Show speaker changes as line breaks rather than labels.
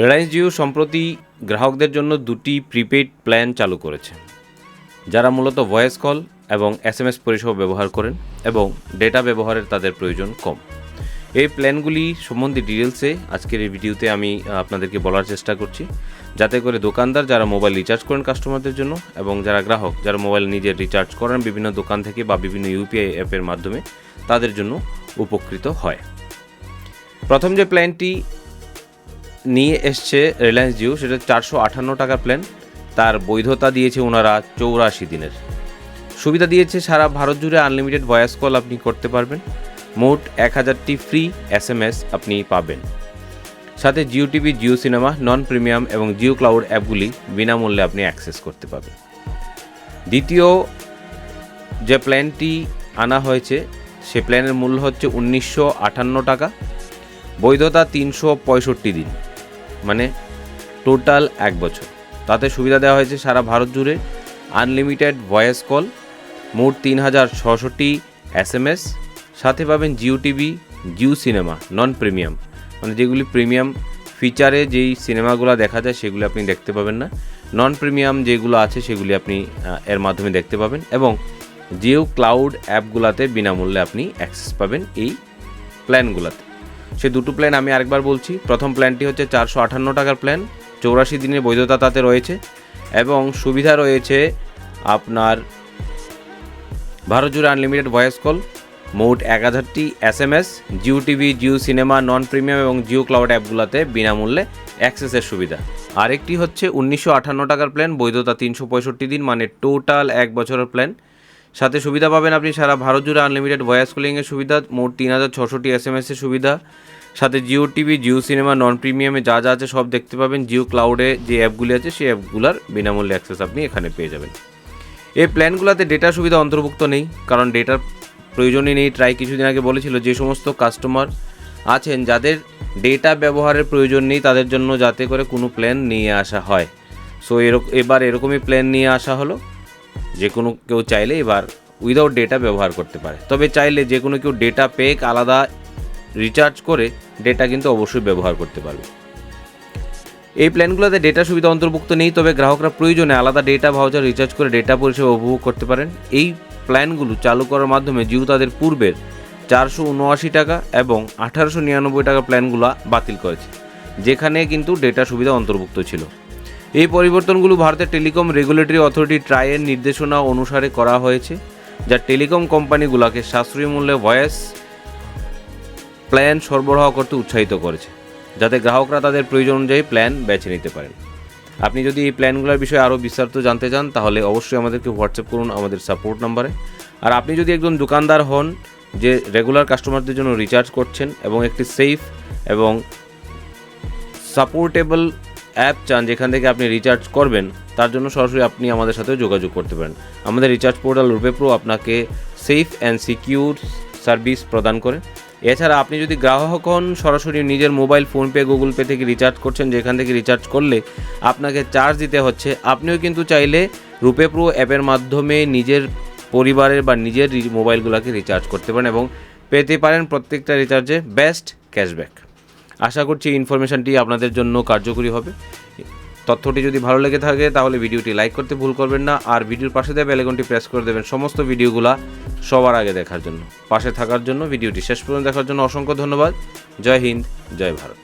রিলায়েন্স জিও সম্প্রতি গ্রাহকদের জন্য দুটি প্রিপেইড প্ল্যান চালু করেছে, যারা মূলত ভয়েস কল এবং এস এম এস পরিষেবা ব্যবহার করেন এবং ডেটা ব্যবহারের তাদের প্রয়োজন কম। এই প্ল্যানগুলি সম্বন্ধে ডিটেলসে আজকের এই ভিডিওতে আমি আপনাদেরকে বলার চেষ্টা করছি। যাতে করে দোকানদার যারা মোবাইল রিচার্জ করেন কাস্টমারদের জন্য এবং যারা গ্রাহক যারা মোবাইল নিজের রিচার্জ করেন বিভিন্ন দোকান থেকে বা বিভিন্ন ইউপিআই অ্যাপের মাধ্যমে, তাদের জন্য উপকৃত হয়। প্রথম যে প্ল্যানটি নিয়ে এসছে রিলায়েন্স জিও সেটা চারশো আটান্ন টাকার প্ল্যান তার বৈধতা দিয়েছে ওনারা চৌরাশি দিনের। সুবিধা দিয়েছে সারা ভারত জুড়ে আনলিমিটেড ভয়েস কল আপনি করতে পারবেন। মোট এক হাজারটি ফ্রি এস এম এস আপনি পাবেন। সাথে Jio TV Jio cinema non premium এবং জিও ক্লাউড অ্যাপগুলি বিনামূল্যে আপনি অ্যাক্সেস করতে পারবেন। দ্বিতীয় যে প্ল্যানটি আনা হয়েছে, সে প্ল্যানের মূল্য হচ্ছে উনিশশো আটান্ন টাকা। বৈধতা তিনশো পঁয়ষট্টি দিন। মানে টোটাল এক বছর। তাতে সুবিধা দেওয়া হয়েছে সারা ভারত জুড়ে আনলিমিটেড ভয়েস কল, মোট তিন হাজার ছশোটি এস এম এস, সাথে পাবেন Jio TV, Jio cinema, non premium. মানে যেগুলি প্রিমিয়াম ফিচারে যেই সিনেমাগুলো দেখা যায় সেগুলি আপনি দেখতে পাবেন না। নন প্রিমিয়াম যেগুলো আছে সেগুলি আপনি এর মাধ্যমে দেখতে পাবেন এবং জিও ক্লাউড অ্যাপগুলোতে বিনামূল্যে আপনি অ্যাক্সেস পাবেন এই প্ল্যানগুলোতে। সে দুটো প্ল্যান আমি আরেকবার বলছি। প্রথম প্ল্যানটি হচ্ছে চারশো আঠান্ন টাকার প্ল্যান চৌরাশি দিনের বৈধতা তাতে রয়েছে এবং সুবিধা রয়েছে আপনার ভারত জুড়ে আনলিমিটেড ভয়েস কল মোট এক হাজারটি S M S Jio TV Jio cinema non premium এবং জিও ক্লাউড অ্যাপগুলোতে বিনামূল্যে অ্যাক্সেসের সুবিধা। আরেকটি হচ্ছে উনিশশো আটান্ন টাকার প্ল্যান বৈধতা তিনশো পঁয়ষট্টি দিন মানে টোটাল এক বছরের প্ল্যান সাথে সুবিধা পাবেন আপনি সারা ভারত জুড়ে আনলিমিটেড ভয়েস কলিংয়ের সুবিধা, মোট তিন হাজার ছশোটি এস এম এসের সুবিধা। সাথে Jio TV Jio cinema non প্রিমিয়ামে যা যা আছে সব দেখতে পাবেন। জিও ক্লাউডে যে অ্যাপগুলি আছে, সেই অ্যাপগুলোর বিনামূল্যে অ্যাক্সেস আপনি এখানে পেয়ে যাবেন। এই প্ল্যানগুলোতে ডেটা সুবিধা অন্তর্ভুক্ত নেই, কারণ ডেটার প্রয়োজনই নেই। ট্রাই কিছুদিন আগে বলেছিল যে সমস্ত কাস্টমার আছেন, যাদের ডেটা ব্যবহারের প্রয়োজন নেই, তাদের জন্য যাতে করে কোনো প্ল্যান নিয়ে আসা হয়। সো এরকম এবার এরকমই প্ল্যান নিয়ে আসা হলো। যে কোনো কেউ চাইলে এবার উইদাউট ডেটা ব্যবহার করতে পারে। তবে চাইলে যে কোনো কেউ ডেটা পেক আলাদা রিচার্জ করে ডেটা কিন্তু অবশ্যই ব্যবহার করতে পারবে। এই প্ল্যানগুলোতে ডেটা সুবিধা অন্তর্ভুক্ত নেই, তবে গ্রাহকরা প্রয়োজনে আলাদা ডেটা ভাউচার রিচার্জ করে ডেটা পরিষেবা উপভোগ করতে পারেন। এই প্ল্যানগুলো চালু করার মাধ্যমে জিও তাদের পূর্বের চারশো উনআশি টাকা এবং আঠারোশো নিরানব্বই টাকা প্ল্যানগুলো বাতিল করেছে, যেখানে কিন্তু ডেটা সুবিধা অন্তর্ভুক্ত ছিল। এই পরিবর্তনগুলো ভারতের টেলিকম রেগুলেটরি অথরিটি ট্রাইয়ের নির্দেশনা অনুসারে করা হয়েছে, যা টেলিকম কোম্পানিগুলোকে সাশ্রয়ী মূল্যে ভয়েস প্ল্যান সরবরাহ করতে উৎসাহিত করেছে, যাতে গ্রাহকরা তাদের প্রয়োজন অনুযায়ী প্ল্যান বেছে নিতে পারেন। আপনি যদি এই প্ল্যানগুলোর বিষয়ে আরও বিস্তারিত জানতে চান, তাহলে অবশ্যই আমাদেরকে হোয়াটসঅ্যাপ করুন আমাদের সাপোর্ট নাম্বারে আর আপনি যদি একজন দোকানদার হন, যে রেগুলার কাস্টমারদের জন্য রিচার্জ করছেন এবং একটি সেফ এবং সাপোর্টেবল অ্যাপ চান যেখান থেকে আপনি রিচার্জ করবেন, তার জন্য সরাসরি আপনি আমাদের সাথে যোগাযোগ করতে পারেন। আমাদের রিচার্জ পোর্টাল রুপে প্রো আপনাকে সেফ অ্যান্ড সিকিউর সার্ভিস প্রদান করে। এছাড়া আপনি যদি গ্রাহক হন, সরাসরি নিজের মোবাইল ফোনপে গুগল পে থেকে রিচার্জ করছেন, যেখান থেকে রিচার্জ করলে আপনাকে চার্জ দিতে হচ্ছে। আপনিও কিন্তু চাইলে রুপে প্রো অ্যাপের মাধ্যমে নিজের পরিবারের বা নিজের মোবাইলগুলোকে রিচার্জ করতে পারেন এবং পেতে পারেন প্রত্যেকটা রিচার্জে বেস্ট ক্যাশব্যাক আশা করছি ইনফরমেশনটি আপনাদের জন্য কার্যকরী হবে। তথ্যটি যদি ভালো লেগে থাকে, তাহলে ভিডিওটি লাইক করতে ভুল করবেন না, আর ভিডিওর পাশে দেওয়া বেলেগনটি প্রেস করে দেবেন সমস্ত ভিডিওগুলা সবার আগে দেখার জন্য। পাশে থাকার জন্য ভিডিওটি শেষ পর্যন্ত দেখার জন্য অসংখ্য ধন্যবাদ। জয় হিন্দ, জয় ভারত।